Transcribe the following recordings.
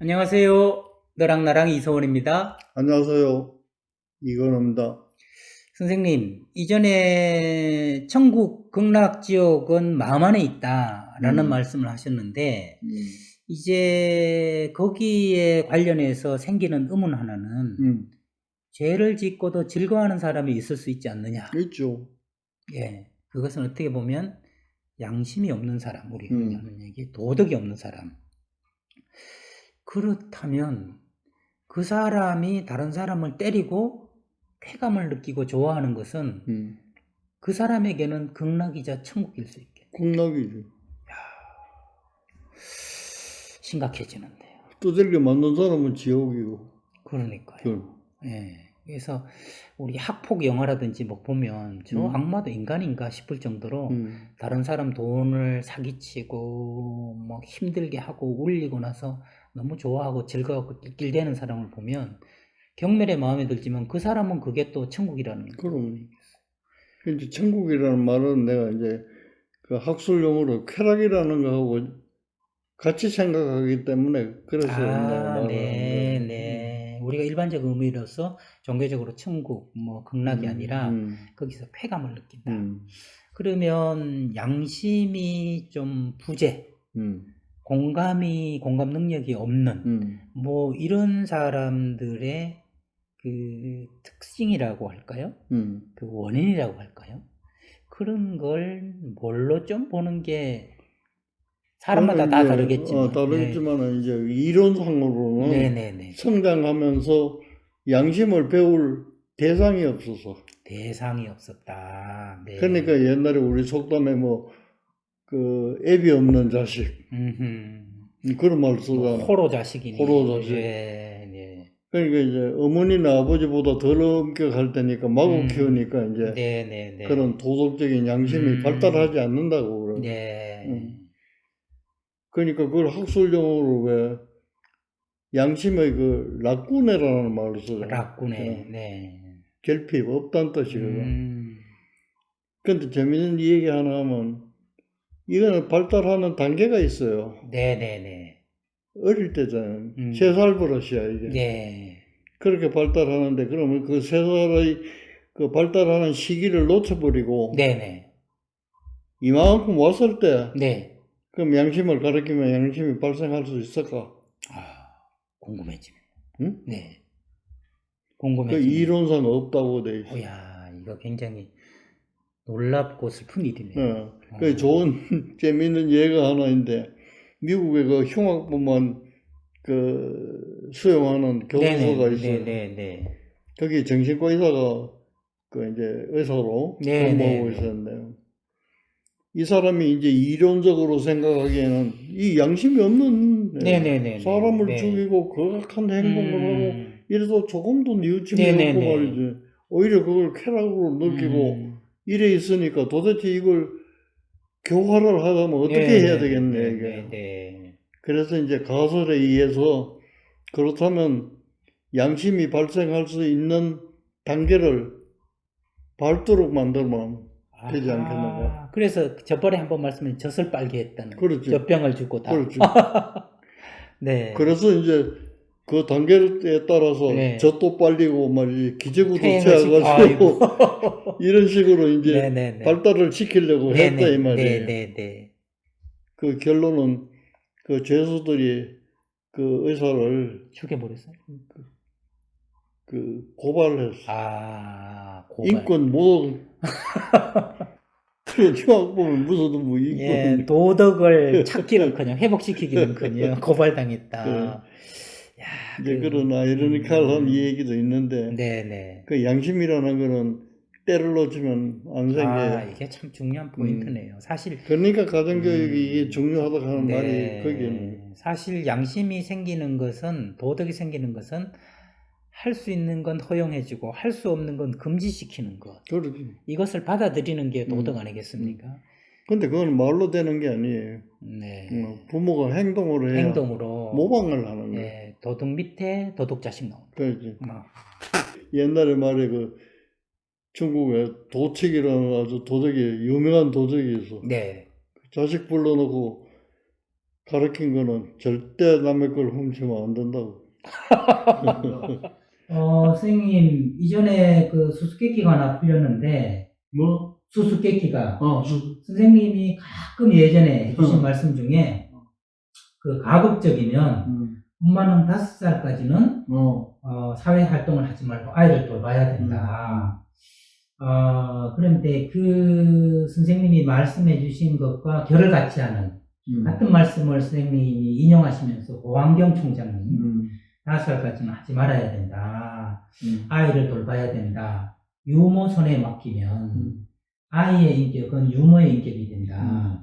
안녕하세요. 너랑 나랑 이소원입니다. 안녕하세요. 이건입니다. 선생님, 이전에 천국 극락 지옥은 마음 안에 있다라는 음. 말씀을 하셨는데, 음, 이제 거기에 관련해서 생기는 의문 하나는 음, 죄를 짓고도 즐거워하는 사람이 있을 수 있지 않느냐. 있죠. 예. 그것은 어떻게 보면 양심이 없는 사람, 우리가 음. 하는 얘기, 도덕이 없는 사람. 그렇다면 그 사람이 다른 사람을 때리고 쾌감을 느끼고 좋아하는 것은 음, 그 사람에게는 극락이자 천국일 수 있겠다. 극락이죠. 심각해지는데요. 두들겨 맞는 사람은 지옥이고. 그러니까요. 그, 예. 그래서 우리 학폭 영화라든지 뭐 보면 저 음. 악마도 인간인가 싶을 정도로 음, 다른 사람 돈을 사기치고 뭐 힘들게 하고 울리고 나서 너무 좋아하고 즐거워하고 낄낄대는 사람을 보면 경멸의 마음에 들지만 그 사람은 그게 또 천국이라는 거예요. 그럼. 이제 천국이라는 말은 내가 이제 그 학술 용어로 쾌락이라는 거하고 같이 생각하기 때문에 그래서 아, 네. 네. 우리가 일반적 의미로서 종교적으로 천국, 뭐 극락이 음, 아니라 음, 거기서 쾌감을 느낀다. 음, 그러면 양심이 좀 부재, 음, 공감이 공감 능력이 없는 음, 뭐 이런 사람들의 그 특징이라고 할까요? 음. 그 원인이라고 할까요? 그런 걸 뭘로 좀 보는 게 사람마다 다 다르겠지만. 어, 다르겠지만 이제 이론상으로는 네, 네, 네. 성장하면서 양심을 배울 대상이 없어서. 대상이 없었다. 네. 그러니까 옛날에 우리 속담에 뭐, 그, 애비 없는 자식. 음흠. 그런 말 쓰잖아. 호로 자식이니. 호로 자식. 예, 네. 그러니까 이제 어머니나 아버지보다 덜 엄격할 때니까 마구 음. 키우니까 이제 네, 네, 네. 그런 도덕적인 양심이 음. 발달하지 않는다고 그래. 네. 음. 그러니까 그걸 학술용어로 왜 양심의 그 라꾸네라는 말을 쓰잖아. 락군에. 어. 네. 결핍 없다는 뜻이거든. 음. 근데 재밌는 얘기 하나 하면 이거는 발달하는 단계가 있어요. 네, 네, 네. 어릴 때잖아요. 음. 세 살 버릇이야 이게. 네. 그렇게 발달하는데 그러면 그 세 살의 그 발달하는 시기를 놓쳐버리고 네, 네. 이만큼 왔을 때 네. 그럼 양심을 가리키면 양심이 발생할 수 있을까? 아, 궁금해지네. 응? 네. 그 궁금해지네. 이론상 없다고 돼 있어. 오야, 이거 굉장히 놀랍고 슬픈 일이네요. 어. 그 좋은 재미있는 예가 하나 있는데 미국의 그 흉악범만 그 수용하는 교도소가 있어요. 네, 네, 네. 거기 정신과 의사가 그 이제 의사로 네, 근무하고 네. 있었는데요. 이 사람이 이제 이론적으로 생각하기에는 이 양심이 없는 네, 네, 네. 사람을 네. 죽이고 거악한 행동을 하고 음. 이래도 조금도 뉘우침이 네, 네, 없고 네. 말이지. 오히려 그걸 쾌락으로 느끼고 음. 이래 있으니까 도대체 이걸 교화를 하려면 어떻게 네, 해야 네, 되겠네 네, 이게. 네, 네. 그래서 이제 가설에 의해서 그렇다면 양심이 발생할 수 있는 단계를 밟도록 만들면 되지 않겠는가? 그래서 저번에 한번 말씀해 젖을 빨게 했다는 그렇지. 젖병을 주고 다. 그렇지. 네. 그래서 이제 그 단계에 따라서 네. 젖도 빨리고 퇴행을 시키- 채워가지고 이런 식으로 이제 네, 네, 네. 발달을 시키려고 네, 했다 네, 이 말이에요. 네, 네, 네. 그 결론은 그 죄수들이 그 의사를 죽여버렸어요. 그 고발을 했어. 아, 고발. 인권 모독. 그래 흉악범을 무서도 뭐 인권. 예, 도덕을 찾기는커녕 회복시키기는커녕 고발당했다. 그래. 야, 이제 그- 그런 아이러니컬한 음. 얘기도 있는데 네, 네. 그 양심이라는 거는 때를 놓치면 안 생겨요. 아, 이게 참 중요한 포인트네요. 사실 그러니까 가정교육이 음. 이게 중요하다고 하는 네, 말이 거기는 사실 양심이 생기는 것은 도덕이 생기는 것은 할 수 있는 건 허용해주고 할 수 없는 건 금지시키는 것. 그렇지. 이것을 받아들이는 게 도덕 음. 아니겠습니까? 근데 그건 말로 되는 게 아니에요. 네. 어, 부모가 행동으로 해야 행동으로 모방을 하는 거예요. 예, 도덕 밑에 도덕 자식 나온다. 그렇지. 뭐, 옛날에 말에 그 중국에 도책이라는 아주 도덕이 유명한 도적이 있어. 네. 자식 불러놓고 가르친 거는 절대 남의 걸 훔치면 안 된다고. 어, 선생님, 이전에 그 수수께끼가 하나 풀렸는데, 뭐? 수수께끼가, 어, 수, 선생님이 가끔 예전에 해주신 어. 말씀 중에, 그 가급적이면, 음, 엄마는 다섯 살까지는, 어, 어, 사회 활동을 하지 말고 아이를 돌봐야 된다. 어, 그런데 그 선생님이 말씀해 주신 것과 결을 같이 하는, 음, 같은 말씀을 선생님이 인용하시면서 고환경 총장님, 음, 다섯 살까지는 하지 말아야 된다. 음, 아이를 돌봐야 된다. 유모 손에 맡기면 음. 아이의 인격은 유모의 인격이 된다. 음.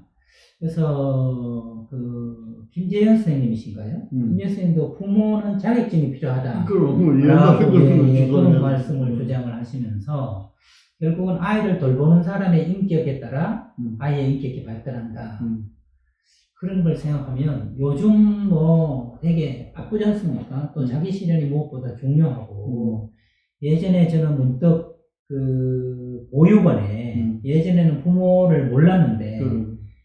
그래서 그 김재현 선생님이신가요? 음. 김재현 선생님도 부모는 자격증이 필요하다. 그럼, 뭐, 예, 예, 그런 말씀을 했- 주장을 하시면서 결국은 아이를 돌보는 사람의 인격에 따라 음, 아이의 인격이 발달한다. 음, 그런 걸 생각하면 요즘 뭐 되게 바쁘지 않습니까? 또 음. 자기 실현이 무엇보다 중요하고 예전에 저는 문득 그 보육원에 음. 예전에는 부모를 몰랐는데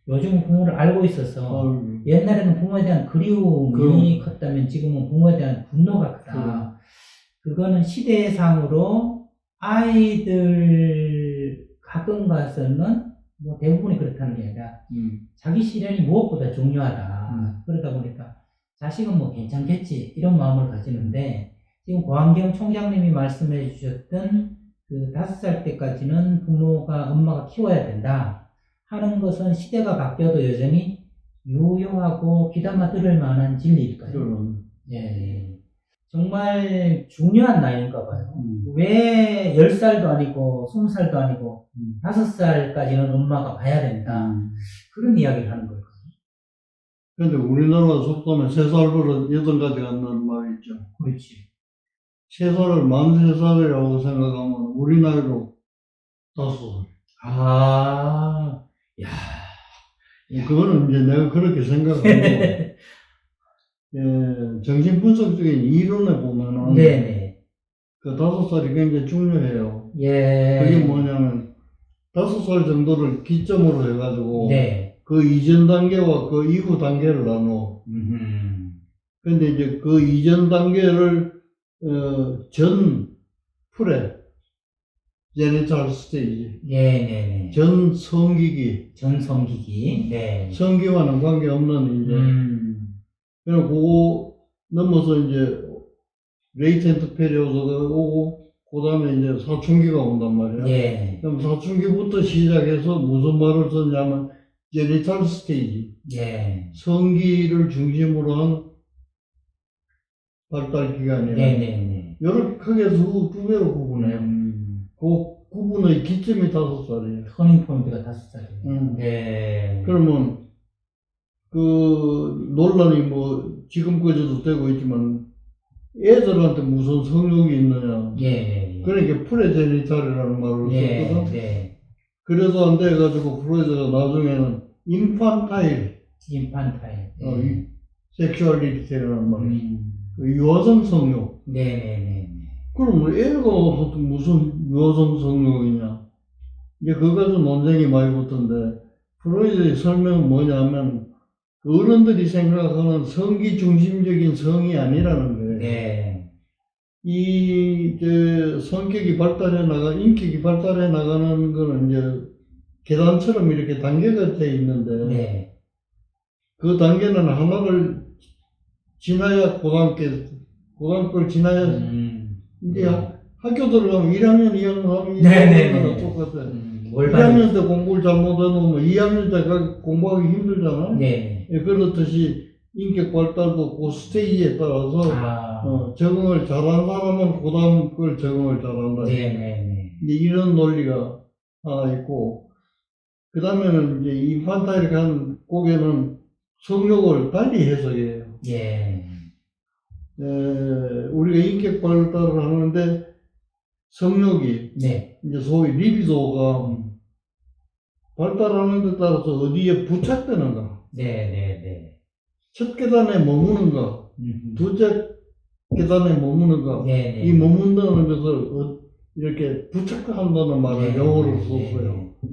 요즘 부모를 알고 있어서 아이고, 옛날에는 부모에 대한 그리움이 그럼. 컸다면 지금은 부모에 대한 분노가 크다. 그럼. 그거는 시대상으로 아이들 가끔 가서는 뭐 대부분이 그렇다는 게 아니라 음, 자기 실현이 무엇보다 중요하다. 음. 그러다 보니까 자식은 뭐 괜찮겠지 이런 마음을 가지는데 지금 고한경 총장님이 말씀해 주셨던 그 다섯 살 때까지는 부모가 엄마가 키워야 된다 하는 것은 시대가 바뀌어도 여전히 유효하고 귀담아 들을 만한 진리일까요? 그럼, 예, 예. 정말 중요한 나이인가 봐요. 음, 왜 10살도 아니고 20살도 아니고 음. 5살까지는 엄마가 봐야 된다. 음. 그런 이야기를 하는 걸까요? 근데 우리나라 속담에 세 살부터 여덟 가지 간다는 말이 있죠. 그렇지. 세 살을 만세 살이라고 생각하면 우리 나이로 다섯 살. 아, 야. 야. 그거는 이제 내가 그렇게 생각하고, 예, 정신분석적인 이론에 보면은, 네네. 그 다섯 살이 굉장히 중요해요. 예. 그게 뭐냐면, 다섯 살 정도를 기점으로 해가지고, 네. 그 이전 단계와 그 이후 단계를 나눠. 음. 근데 이제 그 이전 단계를, 어, 전 프레, 제니탈 스테이지, 네네네. 전 성기기, 전 성기기. 네. 성기와는 관계없는 이제, 음. 그냥 그거 넘어서 이제 레이텐트 페리오드가 오고 그 다음에 이제 사춘기가 온단 말이야. 예. 그럼 사춘기부터 시작해서 무슨 말을 썼냐면 제니탈 스테이지, 예. 성기를 중심으로 한 발달 기간이야. 네네네. 이렇게 크게 두, 두 배로 구분해요. 음. 그 구분의 기점이 다섯 살이에요. 터닝 포인트가 다섯 살이에요. 음. 네. 그러면 그 논란이 뭐 지금까지도 되고 있지만 애들한테 무슨 성욕이 있느냐. 예. 그러니까 프레제니탈이라는 말을 예. 썼거든. 네. 그래서 안 돼가지고 프로이드가 나중에는 인판타일, 인판타일. 어, 이- 섹슈얼리티라는 말, 음. 그 유아성 성욕. 네네네. 그럼 애가 하여튼 무슨 유아성 성욕이냐. 이제 그거 가지고 논쟁이 많이 붙던데, 프로이드의 설명은 뭐냐면, 어른들이 생각하는 성기 중심적인 성이 아니라는 거예요. 네. 이, 이제, 성격이 발달해 나가, 인격이 발달해 나가는 거는 이제, 계단처럼 이렇게 단계가 돼 있는데, 네. 그 단계는 하나를 지나야 고등학교, 고등학교를 지나야, 음. 이제 학교 들어가면 1학년, 2학년 하면 2학년 네네네. 똑같아. 음. 1학년 때 공부를 잘못해놓으면 2학년 때 가- 공부하기 힘들잖아. 네. 예, 그렇듯이 인격 발달도 그 스테이지에 따라서 아. 어, 적응을 잘한 사람은 그 다음 걸 적응을 잘한다. 네네네. 이제 이런 논리가 하나 있고, 그 다음에는 이제 인판타일 간 곡에는 성욕을 달리 해석해요. 예. 에, 우리가 인격 발달을 하는데 성욕이 네. 이제 소위 리비도가 음. 발달하는 데 따라서 어디에 부착되는가. 네 네 네. 첫 계단에 머무는가, 음. 두째 계단에 머무는가. 네네. 이 머문다는 것을 어- 이렇게 부착한다는 말을 네, 영어로 네, 썼어요. 네.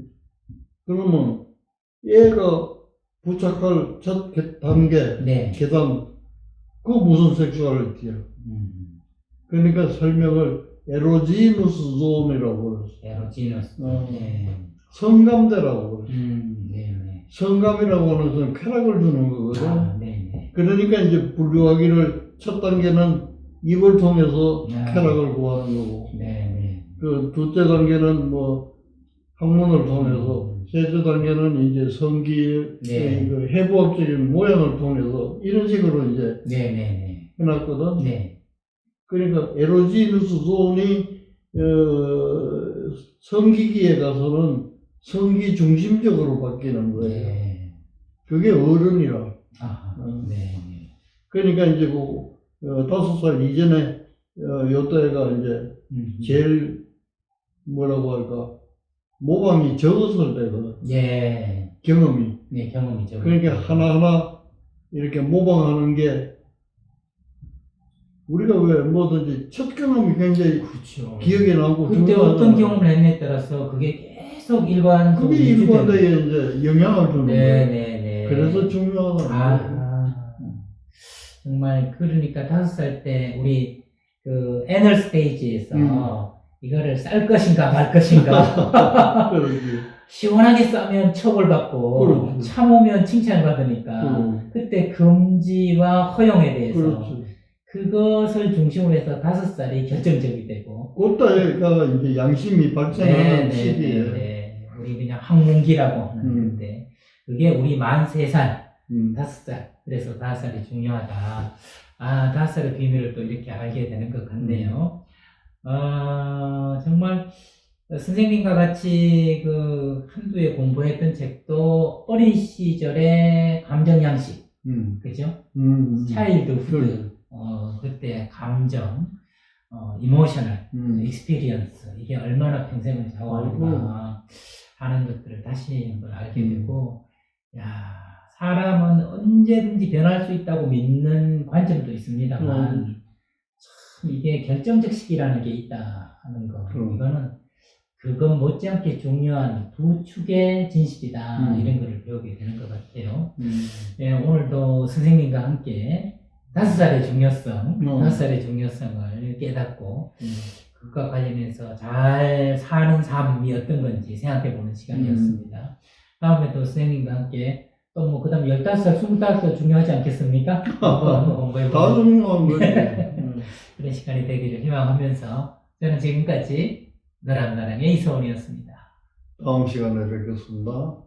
그러면 얘가 부착할 첫 개- 단계, 네. 계단, 그 무슨 섹슈얼리티야. 음, 그러니까 설명을 에로지누스 존이라고 그랬어. 에로지너스. 어. 네. 성감대라고 그랬어. 음, 네, 네. 성감이라고 하는 것은 쾌락을 주는 거거든. 아, 네, 네. 그러니까 이제 분류하기를 첫 단계는 입을 통해서 아. 쾌락을 구하는 거고, 네, 네. 그 둘째 단계는 뭐 학문을 통해서, 음. 셋째 단계는 이제 성기의 네. 그 해부학적인 모양을 통해서 이런 식으로 이제 네, 네, 해놨거든. 네. 네. 그러니까 에로지누스 존이 어, 성기기에 가서는 성기 중심적으로 바뀌는 거예요. 네. 그게 어른이라. 아, 음. 네, 네. 그러니까 이제 그 어, 다섯 살 이전에 어, 요때가 이제 음. 제일 뭐라고 할까 모방이 적었을 때거든 예. 경험이. 네, 경험이죠. 그러니까 하나하나 이렇게 모방하는 게 우리가 왜 뭐든지 첫 경험이 굉장히 그렇죠. 기억에 남고 그때. 어떤 경험을 했냐에 따라서 그게 계속 일관적으로 그게 유지되는 일관되게 이제 영향을 주는 네, 거예요. 네, 네. 그래서 중요하다. 아, 정말 그러니까 다섯 살 때 우리 그 애널 스테이지에서 음. 이거를 쌀 것인가 말 것인가 그러지. 시원하게 싸면 처벌받고 그렇지. 참으면 칭찬받으니까 음. 그때 금지와 허용에 대해서 그렇지. 그것을 중심으로 해서 다섯 살이 결정적이 되고 그때가 이제 양심이 발전하는 네, 시기에. 네. 우리 그냥 학문기라고 하는 음. 건데 그게 우리 만 세살 음. 다섯 살. 그래서 다섯 살이 중요하다. 아, 다섯 살의 비밀을 또 이렇게 알게 되는 것 같네요. 어, 정말 선생님과 같이 그 한두에 공부했던 책도 어린 시절의 감정 양식, 음. 그죠? 음. 차일드 그래. 후드, 어, 그때 감정, 어, 이모셔널, 음. 익스피리언스, 이게 얼마나 평생을 좌우하는가 하는 것들을 다시 한번 알게 음. 되고, 야, 사람은 언제든지 변할 수 있다고 믿는 관점도 있습니다만, 음. 참 이게 결정적 시기라는 게 있다 하는 거, 음. 이거는 그것 못지않게 중요한 두 축의 진실이다, 음. 이런 거를 배우게 되는 것 같아요. 음. 예, 오늘도 선생님과 함께 다섯 살의 중요성, 어. 다섯 살의 중요성을 깨닫고, 음. 그것과 관련해서 잘 사는 삶이 어떤 건지 생각해 보는 시간이었습니다. 다음에 또 선생님과 함께 또 뭐, 그 다음 15살, 25살 중요하지 않겠습니까? 다 중요한. 네. 음. 그런 시간이 되기를 희망하면서 저는 지금까지 너랑 나랑의 이소원이었습니다. 다음 시간에 뵙겠습니다.